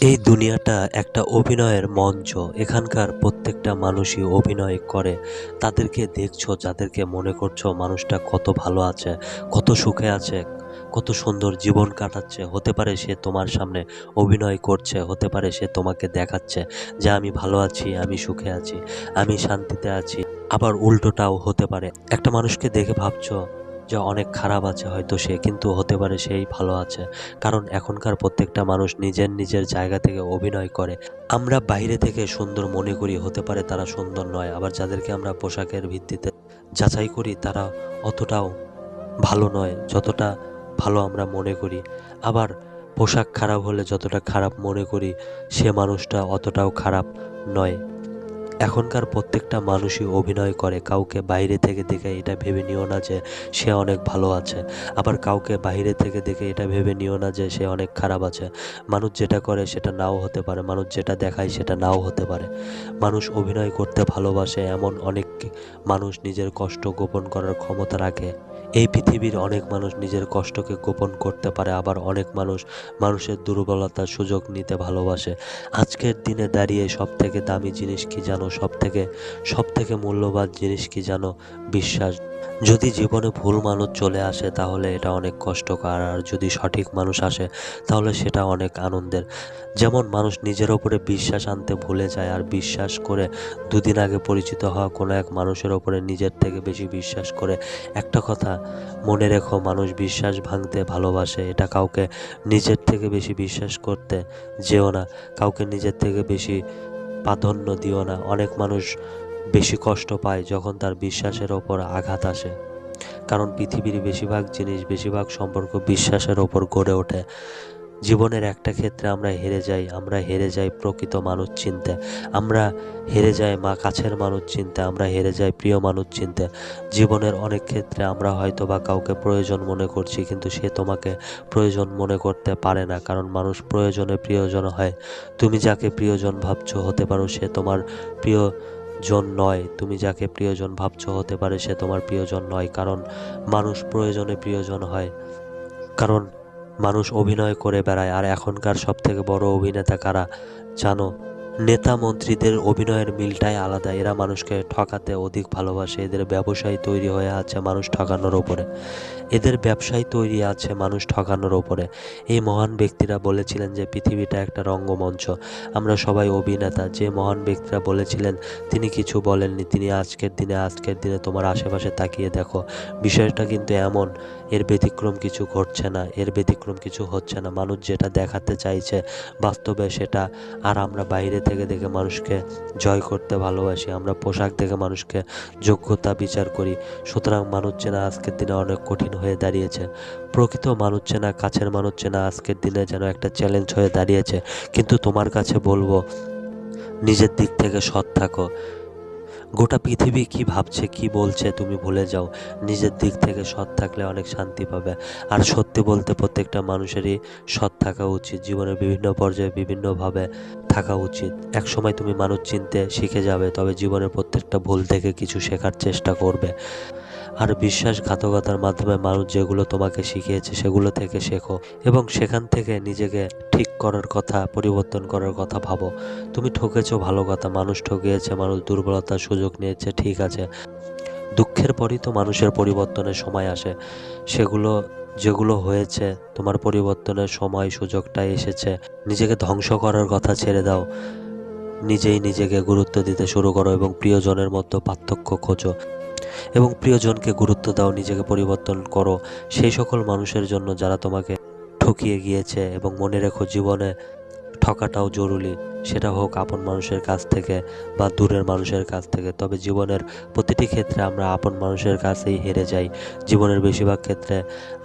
এই দুনিয়াটা একটা অভিনয়ের মঞ্চ। এখানকার প্রত্যেকটা মানুষই অভিনয় করে। তাদেরকে দেখছ, যাদেরকে মনে করছ মানুষটা কত ভালো আছে, কত সুখে আছে, কত সুন্দর জীবন কাটাচ্ছে। হতে পারে সে তোমার সামনে অভিনয় করছে, হতে পারে সে তোমাকে দেখাচ্ছে যে আমি ভালো আছি, আমি সুখে আছি, আমি শান্তিতে আছি। আবার উল্টোটাও হতে পারে। একটা মানুষকে দেখে ভাবছ যে অনেক খারাপ আছে হয়তো সে, কিন্তু হতে পারে সেই ভালো আছে। কারণ এখনকার প্রত্যেকটা মানুষ নিজের নিজের জায়গা থেকে অভিনয় করে। আমরা বাইরে থেকে সুন্দর মনে করি, হতে পারে তারা সুন্দর নয়, আবার যাদেরকে আমরা পোশাকের ভিত্তিতে যাচাই করি, তারা অতটাও ভালো নয়, যতটা ভালো আমরা মনে করি। আবার পোশাক খারাপ হলে যতটা খারাপ মনে করি, সে মানুষটা অতটাও খারাপ নয়। এখনকার প্রত্যেকটা মানুষই অভিনয় করে, কাউকে বাইরে থেকে দেখে এটা ভেবে নিও না যে সে অনেক ভালো আছে। আবার কাউকে বাইরে থেকে দেখে এটা ভেবে নিও না যে সে অনেক খারাপ আছে। মানুষ যেটা করে সেটা নাও হতে পারে, মানুষ যেটা দেখায় সেটা নাও হতে পারে। মানুষ অভিনয় করতে ভালোবাসে এমন অনেক মানুষ নিজের কষ্ট গোপন করার ক্ষমতা রাখে। এই পৃথিবীর অনেক মানুষ নিজের কষ্টকে গোপন করতে পারে, আবার অনেক মানুষ মানুষের দুর্বলতার সুযোগ নিতে ভালোবাসে। আজকের দিনে দাঁড়িয়ে সব থেকে দামি জিনিস কি জানো? সব থেকে সব থেকে মূল্যবান জিনিস কি জানো? বিশ্বাস যদি জীবনে ভুল মানুষ চলে আসে, তাহলে এটা অনেক কষ্টকর। আর যদি সঠিক মানুষ আসে, তাহলে সেটা অনেক আনন্দের। যেমন মানুষ নিজের ওপরে বিশ্বাস আনতে ভুলে যায়, আর বিশ্বাস করে দুদিন আগে পরিচিত হওয়া কোনো এক মানুষের ওপরে নিজের থেকে বেশি বিশ্বাস করে। একটা কথা, মনে রেখো, মানুষ বিশ্বাস ভাঙতে ভালোবাসে। এটা কাউকে নিজের থেকে বেশি বিশ্বাস করতে যেও না। কাউকে নিজের থেকে বেশি প্রাধান্য দিও না। অনেক মানুষ বেশি কষ্ট পায় যখন তার বিশ্বাসের ওপর আঘাত আসে। কারণ পৃথিবীর বেশিরভাগ জিনিস, বেশিরভাগ সম্পর্ক বিশ্বাসের ওপর গড়ে ওঠে। জীবনের একটা ক্ষেত্রে আমরা হেরে যাই, আমরা হেরে যাই প্রকৃত মানুষ চিনতে। আমরা হেরে যাই মা কাছের মানুষ চিনতে, আমরা হেরে যাই প্রিয় মানুষ চিনতে। জীবনের অনেক ক্ষেত্রে আমরা হয়তো বা কাউকে প্রয়োজন মনে করছি, কিন্তু সে তোমাকে প্রয়োজন মনে করতে পারে না। কারণ মানুষ প্রয়োজনে প্রিয়জন হয়। তুমি যাকে প্রিয়জন ভাবছ হতে পারো, সে তোমার প্রিয় জন নয়, তুমি যাকে প্রিয়জন ভাবছ হতে পারে সে তোমার প্রিয়জন নয়, কারণ মানুষ প্রয়োজনে প্রিয়জন হয়। কারণ মানুষ অভিনয় করে বেড়ায়, আর এখনকার সব থেকে বড় অভিনেতা কারা? জানো নেতা মন্ত্রীদের অভিনয়ের মিলটাই আলাদা। এরা মানুষকে ঠকাতে অধিক ভালোবাসে। এদের ব্যবসায় তৈরি হয়ে আছে মানুষ ঠকানোর ওপরে। এদের ব্যবসায় তৈরি আছে মানুষ ঠকানোর ওপরে। এই মহান ব্যক্তিরা বলেছিলেন যে, পৃথিবীটা একটা রঙ্গমঞ্চ। আমরা সবাই অভিনেতা। যে মহান ব্যক্তিরা বলেছিলেন, তিনি কিছু বলেননি। তিনি আজকের দিনে আজকের দিনে তোমার আশেপাশে তাকিয়ে দেখো। বিষয়টা কিন্তু এমন। এর ব্যতিক্রম কিছু ঘটছে না। এর ব্যতিক্রম কিছু হচ্ছে না। মানুষ যেটা দেখাতে চাইছে বাস্তবে সেটা, আর আমরা বাইরে থেকে দেখে মানুষকে জয় করতে ভালোবাসি, আমরা পোশাক দেখে মানুষকে যোগ্যতা বিচার করি। সুতরাং মানুষ চেনা আজকের দিনে অনেক কঠিন হয়ে দাঁড়িয়েছে। প্রকৃত মানুষ চেনা কাছের মানুষ চেনা আজকের দিনে যেন একটা চ্যালেঞ্জ হয়ে দাঁড়িয়েছে। কিন্তু তোমার কাছে বলব, নিজের দিক থেকে সৎ থাকো। গোটা পৃথিবী কি ভাবছে, কি বলছে, তুমি ভুলে যাও। নিজের দিক থেকে সৎ থাকলে অনেক শান্তি পাবে। আর সত্যি বলতে প্রত্যেকটা মানুষেরই সৎ থাকা উচিত। জীবনের বিভিন্ন পর্যায়ে বিভিন্নভাবে থাকা উচিত। এক সময় তুমি মানুষ চিনতে শিখে যাবে, তবে জীবনের প্রত্যেকটা ভুল থেকে কিছু শেখার চেষ্টা করবে। আর বিশ্বাসঘাতকতার মাধ্যমে মানুষ যেগুলো তোমাকে শিখিয়েছে সেগুলো থেকে শেখো এবং সেখান থেকে নিজেকে ঠিক করার কথা, পরিবর্তন করার কথা ভাবো। তুমি ঠকেছো ভালো কথা, মানুষ ঠকিয়েছে, মানুষ দুর্বলতার সুযোগ নিয়েছে, ঠিক আছে। দুঃখের পরই তো মানুষের পরিবর্তনের সময় আসে। সেগুলো, যেগুলো হয়েছে, তোমার পরিবর্তনের সময় সুযোগটা এসেছে। নিজেকে ধ্বংস করার কথা ছেড়ে দাও। নিজেই নিজেকে গুরুত্ব দিতে শুরু করো এবং প্রিয়জনের মতো পার্থক্য খোঁজো। এবং প্রিয়জনকে গুরুত্ব দাও, নিজেকে পরিবর্তন করো। সেই সকল মানুষের জন্য যারা তোমাকে ঠকিয়ে গিয়েছে এবং মনে রেখো জীবনে ঠকাটাও জরুরি। সেটা হোক আপন মানুষের কাছ থেকে বা দূরের মানুষের কাছ থেকে। তবে জীবনের প্রতিটি ক্ষেত্রে আমরা আপন মানুষের কাছেই হেরে যাই। জীবনের বেশিরভাগ ক্ষেত্রে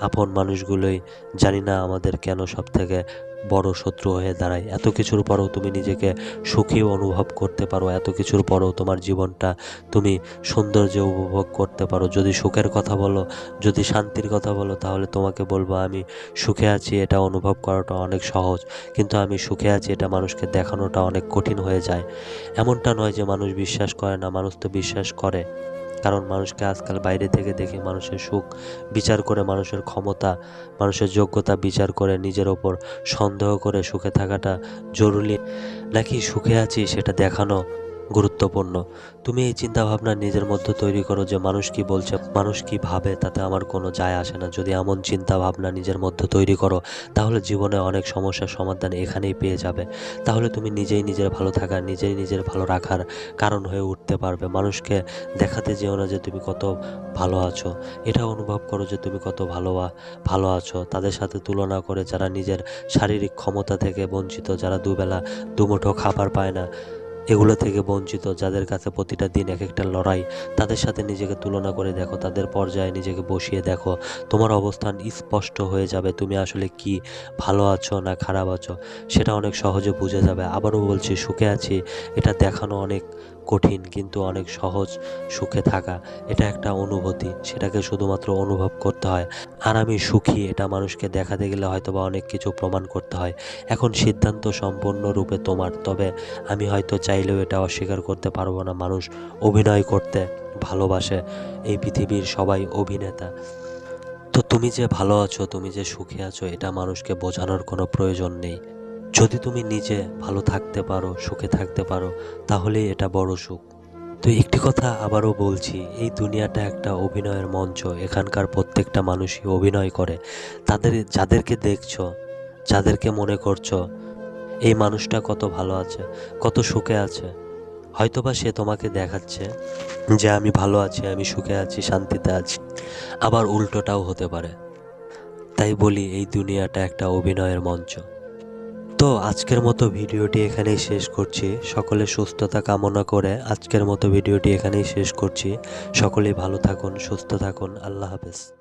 আপন মানুষগুলোই জানি না আমাদের কেন সব থেকে বড় শত্রু হয়ে দাঁড়ায়। এত কিছুর পরেও তুমি নিজেকে সুখী অনুভব করতে পারো। এত কিছুর পরেও তোমার জীবনটা তুমি সৌন্দর্য উপভোগ করতে পারো। যদি সুখের কথা বলো, যদি শান্তির কথা বলো, তাহলে তোমাকে বলব, আমি সুখে আছি, এটা অনুভব করাটা অনেক সহজ। কিন্তু আমি সুখে আছি, এটা মানুষকে দেখানোটা অনেক কঠিন হয়ে যায়। এমনটা নয় যে মানুষ বিশ্বাস করে না, মানুষ তো বিশ্বাস করে। কারণ মানুষকে আজকাল বাইরে থেকে দেখে মানুষের সুখ বিচার করে মানুষের ক্ষমতা, মানুষের যোগ্যতা বিচার করে নিজের ওপর সন্দেহ করে সুখে থাকাটা জরুরি। নাকি সুখে আছি সেটা দেখানো গুরুত্বপূর্ণ। তুমি এই চিন্তা ভাবনা নিজের মধ্যে তৈরি করো যে মানুষ কি বলছে, মানুষ কি ভাবে, তাতে আমার কোনো যায় আসে না। যদি এমন চিন্তা ভাবনা নিজের মধ্যে তৈরি করো, তাহলে জীবনে অনেক সমস্যার সমাধান এখানেই পেয়ে যাবে। তাহলে তুমি নিজেই নিজের ভালো থাকার, নিজেই নিজের ভালো রাখার কারণ হয়ে উঠতে পারবে। মানুষকে দেখাতে যেও না যে তুমি কত ভালো আছো। এটা অনুভব করো যে তুমি কত ভালো ভালো আছো। তাদের সাথে তুলনা করে যারা নিজের শারীরিক ক্ষমতা থেকে বঞ্চিত, যারা দুবেলা দুমুঠো খাবার পায় না এগুলো থেকে বঞ্চিত, যাদের কাছে প্রতিটা দিন এক একটা লড়াই, তাদের সাথে নিজেকে তুলনা করে দেখো, তাদের পর্যায়ে নিজেকে বসিয়ে দেখো। তোমার অবস্থান স্পষ্ট হয়ে যাবে, তুমি আসলে কি, ভালো আছো না খারাপ আছো? সেটা অনেক সহজে বুঝে যাবে। আবারও বলছি, সুখে আছি। এটা দেখানো অনেক কঠিন কিন্তু অনেক সহজ সুখে থাকা। এটা একটা অনুভূতি, সেটাকে শুধুমাত্র অনুভব করতে হয়। আর আমি সুখী, এটা মানুষকে দেখাতে গেলে হয়তো বা অনেক কিছু প্রমাণ করতে হয়। এখন সিদ্ধান্ত সম্পূর্ণরূপে তোমার, তবে আমি হয়তো চাইলেও এটা অস্বীকার করতে পারব না। মানুষ অভিনয় করতে ভালোবাসে, এই পৃথিবীর সবাই অভিনেতা। তো তুমি যে ভালো আছো, তুমি যে সুখে আছো, এটা মানুষকে বোঝানোর কোনো প্রয়োজন নেই। যদি তুমি নিজে ভালো থাকতে পারো, সুখে থাকতে পারো, তাহলেই এটা বড় সুখ। তো একটি কথা আবারও বলছি, এই দুনিয়াটা একটা অভিনয়ের মঞ্চ। এখানকার প্রত্যেকটা মানুষই অভিনয় করে। তাদের, যাদেরকে দেখছ, যাদেরকে মনে করছ, এই মানুষটা কত ভালো আছে, কত সুখে আছে। হয়তোবা সে তোমাকে দেখাচ্ছে যে আমি ভালো আছি, আমি সুখে আছি, শান্তিতে আছি। আবার উল্টোটাও হতে পারে। তাই বলি, এই দুনিয়াটা একটা অভিনয়ের মঞ্চ। তো আজকের মতো ভিডিওটি এখানেই শেষ করছি। সকলে সুস্থতা কামনা করে আজকের মতো ভিডিওটি এখানেই শেষ করছি। সকলেই ভালো থাকুন, সুস্থ থাকুন। আল্লাহ হাফেজ।